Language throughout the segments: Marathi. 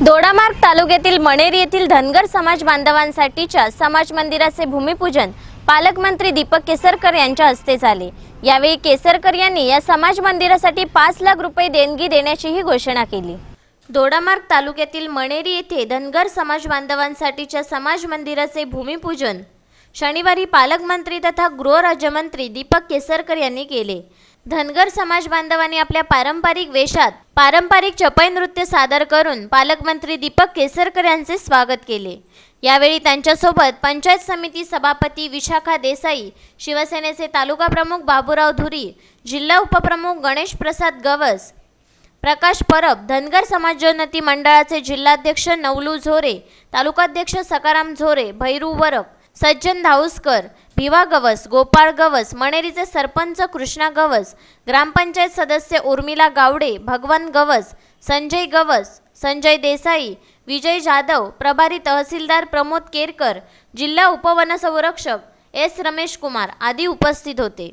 दोडामार्ग तालुक्यातील मणेर येथील धनगर समाज बांधवांसाठीच्या समाज मंदिराचे भूमिपूजन पालकमंत्री दीपक केसरकर यांच्या हस्ते झाले. यावेळी केसरकर यांनी या समाज मंदिरासाठी पाच लाख रुपये देणगी देण्याचीही घोषणा केली. दोडामार्ग तालुक्यातील मणेरी येथे धनगर समाज बांधवांसाठीच्या समाज मंदिराचे भूमिपूजन शनिवारी पालकमंत्री तथा गृहराज्यमंत्री दीपक केसरकर यांनी केले. धनगर समाज बांधवांनी आपल्या पारंपरिक वेशात पारंपरिक चपई नृत्य सादर करून पालकमंत्री दीपक केसरकर यांचे स्वागत केले. यावेळी त्यांच्यासोबत पंचायत समिती सभापती विशाखा देसाई शिवसेनेचे तालुका प्रमुख बाबूराव धुरी जिल्हा उपप्रमुख गणेश प्रसाद गवस प्रकाश परब धनगर समाजोन्नती मंडळाचे जिल्हाध्यक्ष नवलू झोरे तालुकाध्यक्ष सकाराम झोरे भैरू वरक सज्जन धाऊसकर भिवा गवस गोपाळ गवस मणेरीचे सरपंच कृष्णा गवस ग्रामपंचायत सदस्य उर्मिला गावडे भगवान गवस संजय गवस संजय देसाई विजय जाधव प्रभारी तहसीलदार प्रमोद केरकर जिल्हा उपवनसंरक्षक एस रमेश कुमार आदी उपस्थित होते.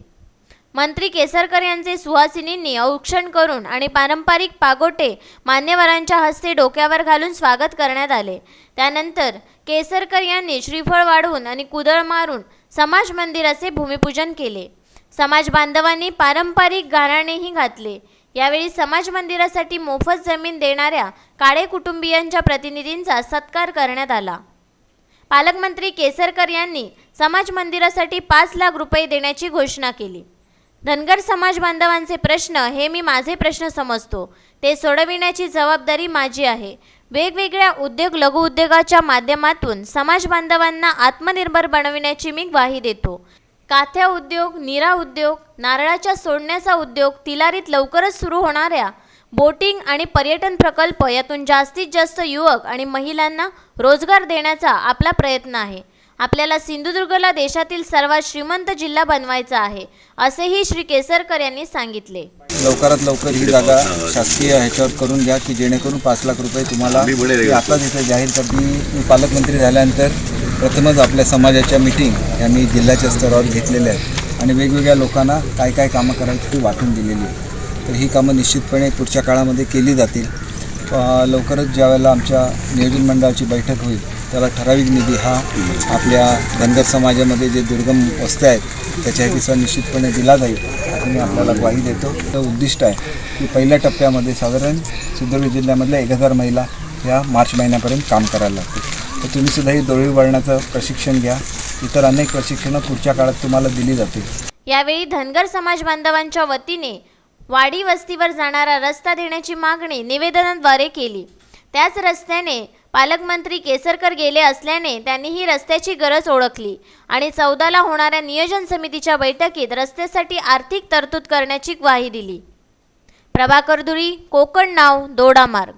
मंत्री केसरकर यांचे सुहासिनींनी औक्षण करून आणि पारंपरिक पागोटे मान्यवरांच्या हस्ते डोक्यावर घालून स्वागत करण्यात आले. त्यानंतर केसरकर यांनी श्रीफळ वाढवून आणि कुदळ मारून समाज मंदिराचे भूमिपूजन केले. समाज बांधवांनी पारंपरिक गाराणेही घातले. यावेळी समाज मंदिरासाठी मोफत जमीन देणाऱ्या काळे कुटुंबियांच्या प्रतिनिधींचा सत्कार करण्यात आला. पालकमंत्री केसरकर यांनी समाज मंदिरासाठी पाच लाख रुपये देण्याची घोषणा केली. धनगर समाज बांधवांचे प्रश्न हे मी माझे प्रश्न समजतो. ते सोडविण्याची जबाबदारी माझी आहे. वेगवेगळ्या उद्योग लघुउद्योगाच्या माध्यमातून समाज बांधवांना आत्मनिर्भर बनविण्याची मी ग्वाही देतो. काथ्या उद्योग निरा उद्योग नारळाच्या सोडण्याचा उद्योग तिलारीत लवकरच सुरू होणाऱ्या बोटिंग आणि पर्यटन प्रकल्प यातून जास्तीत जास्त युवक आणि महिलांना रोजगार देण्याचा आपला प्रयत्न आहे. आपल्याला सिंधुदुर्गला देशातील सर्वात श्रीमंत जिल्हा बनवायचा आहे असेही श्री केसरकर यांनी सांगितले. लवकरात लवकर ही जागा शासकीय ह्याच्यावर करून घ्या की जेणेकरून पाच लाख रुपये तुम्हाला मी आताच इथे जाहीर करते मी पालकमंत्री झाल्यानंतर प्रथमच आपल्या समाजाच्या मिटिंग या मी जिल्ह्याच्या स्तरावर घेतलेल्या आहेत. आणि वेगवेगळ्या लोकांना काय काय कामं करायची ती वाटून दिलेली आहे. तर ही कामं निश्चितपणे पुढच्या काळामध्ये केली जातील. लवकरच ज्यावेळेला आमच्या नियोजन मंडळाची बैठक होईल त्याला ठराविक निधी हा आपल्या धनगर समाजामध्ये जे दुर्गम वस्त्या आहेत त्याच्या त्याच्यासाठी निश्चितपणे दिला जाईल असं मी आपल्याला ग्वाही देतो. तर उद्दिष्ट आहे की पहिल्या टप्प्यामध्ये साधारण सिंधुदुर्ग जिल्ह्यामधल्या एक हजार महिला ह्या मार्च महिन्यापर्यंत काम करायला लागतील. तर तुम्हीसुद्धा ही डोळी वळण्याचं प्रशिक्षण घ्या. इतर अनेक प्रशिक्षणं पुढच्या काळात तुम्हाला दिली जातील. यावेळी धनगर समाज बांधवांच्या वतीने वाडी वस्तीवर जाणारा रस्ता देण्याची मागणी निवेदनाद्वारे केली. त्याच रस्त्याने पालकमंत्री केसरकर गेले असल्याने त्यांनी ही रस्त्याची गरज ओळखली आणि चौदाला होणाऱ्या नियोजन समितीच्या बैठकीत रस्त्यासाठी आर्थिक तरतूद करण्याची ग्वाही दिली. प्रभाकर धुरी कोकण नाव दोडामार्ग